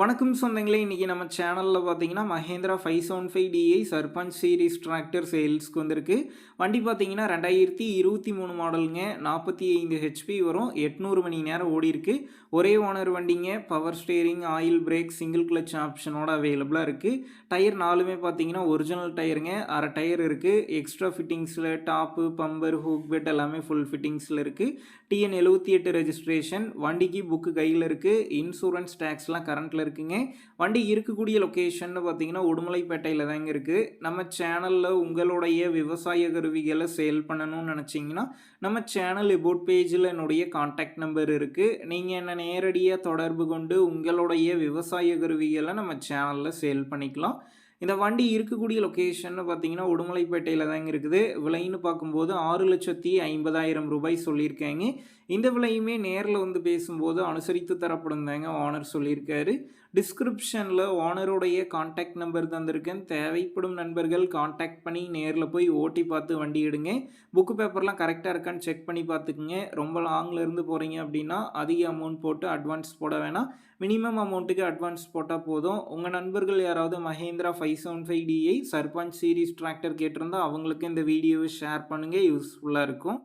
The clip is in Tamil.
வணக்கம் சொந்தங்களே இன்றைக்கி நம்ம சேனலில் பார்த்தீங்கன்னா Mahindra five seven five DI Sarpanch series tractor சேல்ஸ்க்கு வந்திருக்கு. வண்டி பார்த்தீங்கன்னா ரெண்டாயிரத்தி இருபத்தி மூணு மாடலுங்க நாற்பத்தி ஐந்து ஹெச்பி வரும். எட்நூறு மணி நேரம் ஓடி இருக்கு. ஒரே ஓனர் வண்டிங்க. Power steering oil brake single clutch ஆப்ஷனோட அவைலபிளாக இருக்குது டயர் நாலுமே பார்த்தீங்கன்னா ஒரிஜினல் டயருங்க அரை டயர் இருக்குது எக்ஸ்ட்ரா ஃபிட்டிங்ஸில் டாப்பு பம்பர் ஹூக் பெட் எல்லாமே ஃபுல் ஃபிட்டிங்ஸில் இருக்குது டிஎன் எழுபத்தி எட்டு ரெஜிஸ்ட்ரேஷன் வண்டிக்கு புக்கு கையில் இருக்குது இன்சூரன்ஸ் டேக்ஸ்லாம் கரண்ட்டில் இருக்குங்க. வண்டி இருக்கக்கூடிய லொக்கேஷன் பார்த்தீங்கன்னா உடுமலைப்பேட்டையில் தாங்க இருக்குது நம்ம சேனலில் உங்களுடைய விவசாய கருவிகளை சேல் பண்ணணும்னு நினச்சிங்கன்னா நம்ம சேனல் எபோட் பேஜில் என்னுடைய காண்டாக்ட் நம்பர் இருக்குது நீங்கள் என்னை நேரடியாக தொடர்பு கொண்டு உங்களுடைய விவசாய கருவிகளை நம்ம சேனலில் சேல் பண்ணிக்கலாம். இந்த வண்டி இருக்கக்கூடிய லொக்கேஷன் பார்த்தீங்கன்னா உடுமலைப்பேட்டையில் தாங்க இருக்குது. விலைன்னு பார்க்கும்போது ஆறு லட்சத்தி ஐம்பதாயிரம் ரூபாய் சொல்லியிருக்காங்க. இந்த விலையுமே நேரில் வந்து பேசும்போது அனுசரித்து தரப்படும் தாங்க ஓனர் சொல்லியிருக்காரு. டிஸ்கிரிப்ஷனில் ஓனருடைய காண்டாக்ட் நம்பர் தந்திருக்கேன். தேவைப்படும் நண்பர்கள் காண்டாக்ட் பண்ணி நேரில் போய் ஓட்டி பார்த்து வண்டி எடுங்க. புக்கு பேப்பர்லாம் கரெக்டாக இருக்கான்னு செக் பண்ணி பார்த்துக்குங்க. ரொம்ப லாங்கில் இருந்து போகிறீங்க அப்படின்னா அதிக அமௌண்ட் போட்டு அட்வான்ஸ் போட வேணாம். மினிமம் அமௌண்ட்டுக்கு அட்வான்ஸ் போட்டால் போதும். உங்கள் நண்பர்கள் யாராவது Mahindra five seven five DI Sarpanch series tractor கேட்டிருந்தா அவங்களுக்கு இந்த வீடியோவை ஷேர் பண்ணுங்கள் யூஸ்ஃபுல்லாக இருக்கும்.